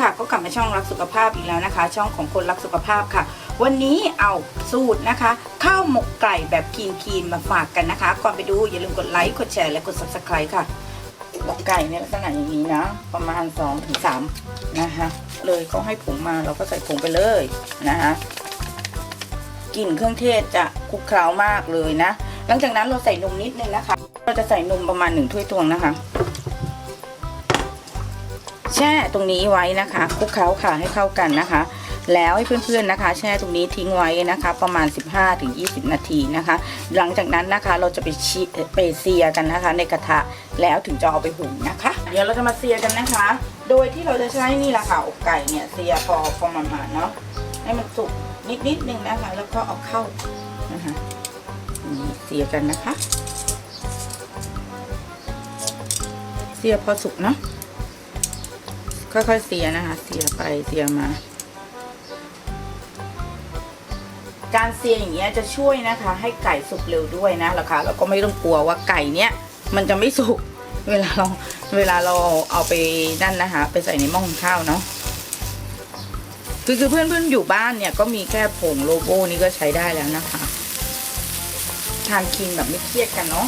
ค่ะก็กลับมาช่องรักสุขภาพอีกแล้วนะคะ ช่องของคนรักสุขภาพค่ะ วันนี้เอาสูตรนะคะ ข้าวหมกไก่แบบคีนคีนๆมาฝากกันนะคะ ก่อนไปดูอย่าลืมกดไลค์กดแชร์และกด subscribe ค่ะหมกไก่เนี่ยลักษณะอย่างนี้นะ ประมาณ2-3ถึง3นะคะเลยก็ให้ผงมาเราก็ใส่ผงไปเลยนะคะกลิ่นเครื่องเทศจะคลุกเคล้ามากเลยนะ หลังจากนั้นเราใส่นมนิดนึงนะคะ เราจะใส่นมประมาณหนึ่งถ้วยตวงนะคะ ช่ตรงนี้ไว้นะคะคลุกเคล้าค่ะให้เข้ากันนะคะ แล้วให้เพื่อนๆนะคะ แช่ตรงนี้ทิ้งไว้นะคะ ประมาณ 15-20 นาทีนะคะ หลังจากนั้นนะคะเราจะไปชีไปเซียกันนะคะ ในกระทะแล้วถึงจะเอาไปหุงนะคะ เดี๋ยวเราจะมาเซียกันนะคะ โดยที่เราจะใช้นี่แหละค่ะอกไก่เนี่ยเซียพอพอประมาณเนาะให้มันสุกนิดนิดนึงนะคะ แล้วก็เอาเข้านะคะนี่เซียกันนะคะเซียพอสุกเนาะ ค่อยๆเสียนะคะ เสียไปเสียมา การเสียอย่างเงี้ยจะช่วยนะคะ ให้ไก่สุกเร็วด้วยนะราคาเราก็ไม่ต้องกลัวว่าไก่เนี้ยมันจะไม่สุกเวลาเราเวลาเราเอาไปนั่นนะคะ ไปใส่ในหม้อหุงข้าวเนาะคือคือเพื่อนเพื่อนๆอยู่บ้านเนี่ยก็มีแค่ผงโลโบนี่ก็ใช้ได้แล้วนะคะ ทานคินแบบไม่เครียดกันเนาะ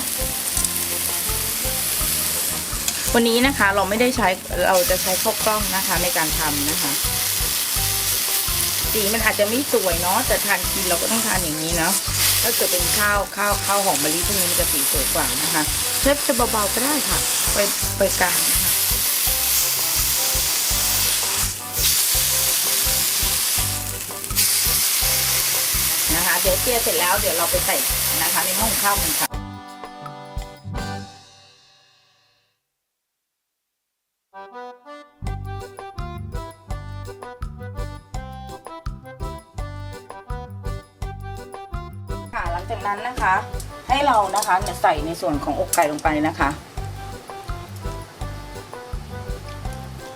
วันนี้นะคะเราไม่ได้ใช้เราจะใช้ข้าวกล้องนะคะในการทำนะคะ สีมันอาจจะไม่สวยเนาะแต่ทานกินเราก็ต้องทานอย่างนี้เนาะถ้าเกิดเป็นข้าวข้าวข้าวหอมมะลิพวกนี้มันจะสีสวยกว่านะคะเชฟจะเบาๆก็ได้ค่ะ ไปไปกลางนะคะนะคะเดี๋ยวเตียเสร็จแล้วเดี๋ยวเราไปใส่นะคะในหม้องข้าวกันค่ะ ค่ะหลังจากนั้นนะคะ ให้เรานะคะเนี่ยใส่ในส่วนของอกไก่ลงไปนะคะ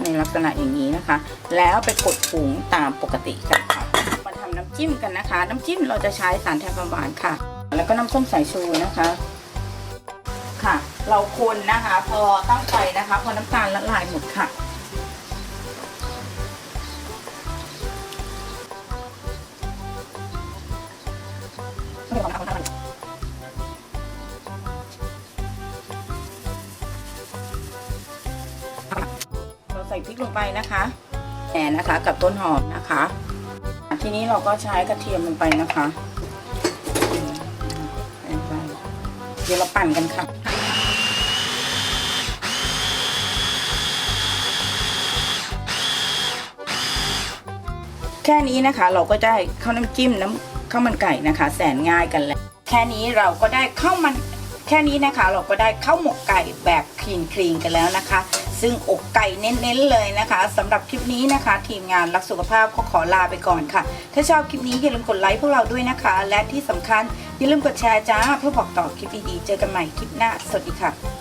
ในลักษณะอย่างนี้นะคะ แล้วไปกดผงตามปกติกันค่ะมาทำน้ำจิ้มกันนะคะ น้ำจิ้มเราจะใช้สารแทนความหวานค่ะ แล้วก็น้ำส้มสายชูนะคะค่ะ เราคนนะคะ พอตั้งไฟนะคะ พอน้ำตาลละลายหมดค่ะ เราใส่พริกลงไปนะคะแหนนะคะ กับต้นหอมนะคะ ทีนี้เราก็ใช้กระเทียมลงไปนะคะเดี๋ยวเราปั่นกันค่ะ แค่นี้นะคะ เราก็ได้ข้าวน้ำจิ้มน้ำข้าวมันไก่นะคะ แสนง่ายกันแล้วแค่นี้เราก็ได้ข้าวมันแค่นี้นะคะ เราก็ได้ข้าวหมกไก่แบบคลีนคลีนกันแล้วนะคะ ซึ่งอกไก่เน้นๆเลยนะคะสำหรับคลิปนี้นะคะ ทีมงานรักสุขภาพก็ขอลาไปก่อนค่ะ ถ้าชอบคลิปนี้อย่าลืมกดไลค์พวกเราด้วยนะคะ และที่สำคัญอย่าลืมกดแชร์จ้าเพื่อบอกต่อคลิปดีๆเจอกันใหม่คลิปหน้าสวัสดีค่ะ